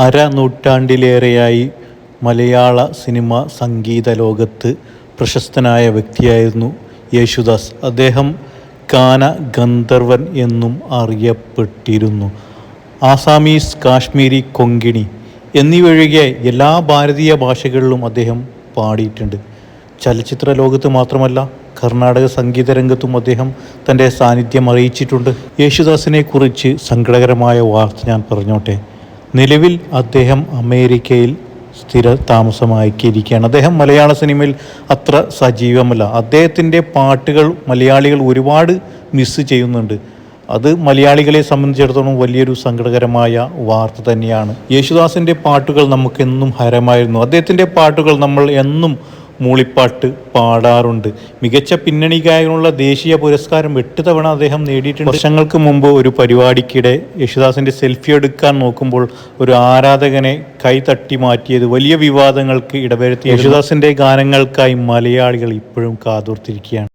അര നൂറ്റാണ്ടിലേറെയായി മലയാള സിനിമ സംഗീത ലോകത്ത് പ്രശസ്തനായ വ്യക്തിയായിരുന്നു യേശുദാസ്. അദ്ദേഹം ഗാന ഗന്ധർവൻ എന്നും അറിയപ്പെട്ടിരുന്നു. ആസാമീസ് കാശ്മീരി കൊങ്കിണി എന്നിവയൊഴികെ എല്ലാ ഭാരതീയ ഭാഷകളിലും അദ്ദേഹം പാടിയിട്ടുണ്ട്. ചലച്ചിത്ര ലോകത്ത് മാത്രമല്ല കർണാടക സംഗീത രംഗത്തും അദ്ദേഹം തന്റെ സാന്നിധ്യം അറിയിച്ചിട്ടുണ്ട്. യേശുദാസിനെ കുറിച്ച് സങ്കടകരമായ വാർത്ത ഞാൻ പറഞ്ഞോട്ടെ. നിലവിൽ അദ്ദേഹം അമേരിക്കയിൽ സ്ഥിര താമസമാക്കിയിരിക്കുകയാണ്. അദ്ദേഹം മലയാള സിനിമയിൽ അത്ര സജീവമല്ല. അദ്ദേഹത്തിന്റെ പാട്ടുകൾ മലയാളികൾ ഒരുപാട് മിസ് ചെയ്യുന്നുണ്ട്. അത് മലയാളികളെ സംബന്ധിച്ചിടത്തോളം വലിയൊരു സങ്കടകരമായ വാർത്ത തന്നെയാണ്. യേശുദാസിന്റെ പാട്ടുകൾ നമുക്കെന്നും ഹരമായിരുന്നു. അദ്ദേഹത്തിന്റെ പാട്ടുകൾ നമ്മൾ എന്നും മൂളിപ്പാട്ട് പാടാറുണ്ട്. മികച്ച പിന്നണി ഗായകനുള്ള ദേശീയ പുരസ്കാരം എട്ട് തവണ അദ്ദേഹം നേടിയിട്ടുണ്ട്. വർഷങ്ങൾക്ക് മുമ്പ് ഒരു പരിപാടിക്കിടെ യേശുദാസിന്റെ സെൽഫി എടുക്കാൻ നോക്കുമ്പോൾ ഒരു ആരാധകനെ കൈ തട്ടി മാറ്റിയത് വലിയ വിവാദങ്ങൾക്ക് ഇടവരുത്തി യേശുദാസിന്റെ ഗാനങ്ങൾക്കായി മലയാളികൾ ഇപ്പോഴും കാതോർത്തിരിക്കുകയാണ്.